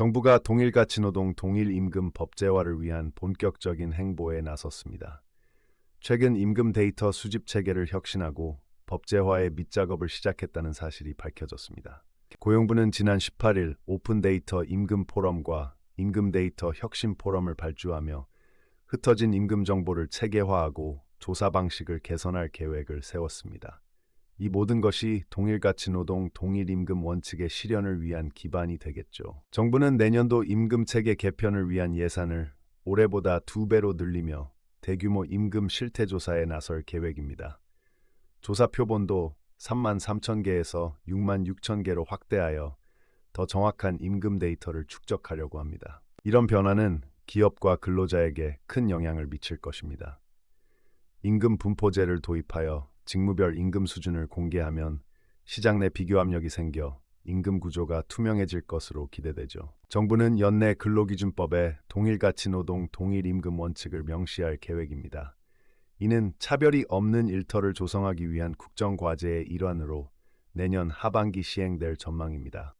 정부가 동일 가치노동 동일 임금 법제화를 위한 본격적인 행보에 나섰습니다. 최근 임금 데이터 수집 체계를 혁신하고 법제화의 밑작업을 시작했다는 사실이 밝혀졌습니다. 고용부는 지난 18일 오픈 데이터 임금 포럼과 임금 데이터 혁신 포럼을 발주하며 흩어진 임금 정보를 체계화하고 조사 방식을 개선할 계획을 세웠습니다. 이 모든 것이 동일가치 노동 동일임금 원칙의 실현을 위한 기반이 되겠죠. 정부는 내년도 임금 체계 개편을 위한 예산을 올해보다 두 배로 늘리며 대규모 임금 실태 조사에 나설 계획입니다. 조사 표본도 3만 3천 개에서 6만 6천 개로 확대하여 더 정확한 임금 데이터를 축적하려고 합니다. 이런 변화는 기업과 근로자에게 큰 영향을 미칠 것입니다. 임금 분포제를 도입하여 직무별 임금 수준을 공개하면 시장 내 비교 압력이 생겨 임금 구조가 투명해질 것으로 기대되죠. 정부는 연내 근로기준법에 동일 가치 노동 동일 임금 원칙을 명시할 계획입니다. 이는 차별이 없는 일터를 조성하기 위한 국정 과제의 일환으로 내년 하반기 시행될 전망입니다.